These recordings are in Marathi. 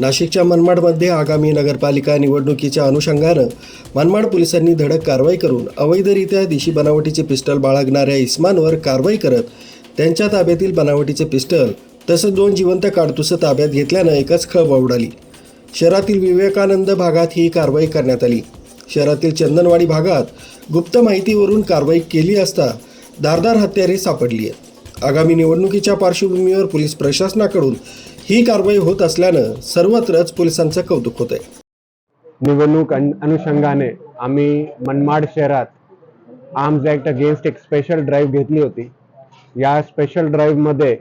नाशिकच्या मनमाडमध्ये आगामी नगरपालिका निवडणुकीच्या अनुषंगानं मनमाड पोलिसांनी धडक कारवाई करून अवैधरित्या देशी बनावटीचे पिस्टल बाळगणाऱ्या इस्मांवर कारवाई करत त्यांच्या ताब्यातील बनावटीचे पिस्टल तसंच दोन जिवंत काडतुसं ताब्यात घेतल्यानं एकच खळबळ उडाली. शहरातील विवेकानंद भागात ही कारवाई करण्यात आली. शहरातील चंदनवाडी भागात गुप्त माहितीवरून कारवाई केली असता धारदार हत्यारे सापडली आहेत. आगामी निवडणुकीच्या पार्श्वभूमीवर पोलीस प्रशासनाकडून ही कारवाई होत असल्यानं सर्वत्रच पोलिसांचं कौतुक होत आहे निवडणूक अनुषंगाने आम्ही मनमाड शहरात आर्म्स ॲक्ट अगेन्स्ट एक स्पेशल ड्राईव्ह घेतली होती. या स्पेशल ड्राईव्हमध्ये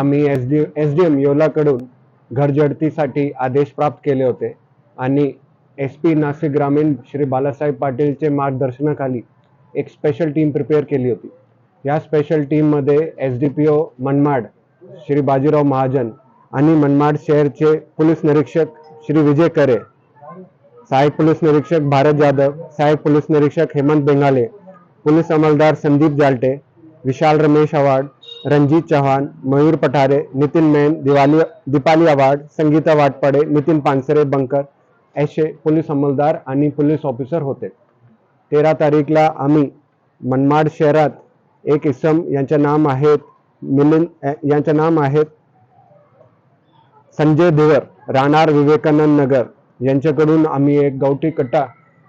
आम्ही S D S D M योलाकडून घरजडतीसाठी आदेश प्राप्त केले होते आणि एस पी नाशिक ग्रामीण श्री बालासाहेब पाटीलचे मार्गदर्शनाखाली एक स्पेशल टीम प्रिपेअर केली होती. या स्पेशल टीममध्ये S D P O Manmad Shri Bajirao Mahajan आणि मनमाड शहरचे पोलीस निरीक्षक श्री विजय करे सहायक पोलीस निरीक्षक भारत जाधव सहायक पोलीस निरीक्षक हेमंत बेंगाले पोलीस अंमलदार Sandeep Jalte Vishal Ramesh award Ranjit Chavan Mayur Pathare Nitin main Diwali Deepali award Sangeeta वाटपाडे Nitin Pansare Bankar असे पोलीस अंमलदार आणि पोलीस ऑफिसर होते. तेरा तारीखला आम्ही मनमाड शहरात एक इसम यांचे नाम आहेत मिलिंद यांचे नाम आहेत संजय देवर राहणार विवेकानंद नगर. यांच्याकडून आम्ही एक गावठी कट्टा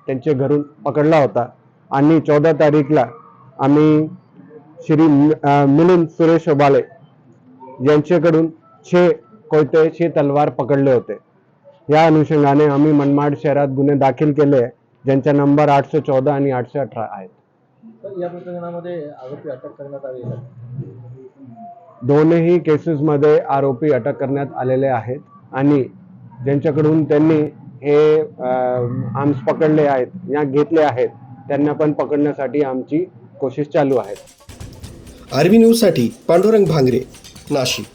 त्यांच्या घरून पकडला होता. आणि चौदा तारीखला आम्ही श्री मिलिंद सुरेश बाले यांच्याकडून छे कोयते छे तलवार पकडले होते. या अनुषंगाने आम्ही मनमाड शहरात गुन्हे दाखल केले. ज्यांचा नंबर आठशे चौदा आणि आठशे अठरा आहेत. या प्रकरणामध्ये आरोपी अटक करण्यात आली दोनही केसेसमध्ये आरोपी अटक करण्यात आलेले आहेत आणि ज्यांच्याकडून त्यांनी हे आर्म्स पकडले आहेत या घेतले आहेत त्यांना पण पकडण्यासाठी आमची कोशिश चालू आहे. आरबी न्यूजसाठी पांडुरंग भांगरे नाशिक.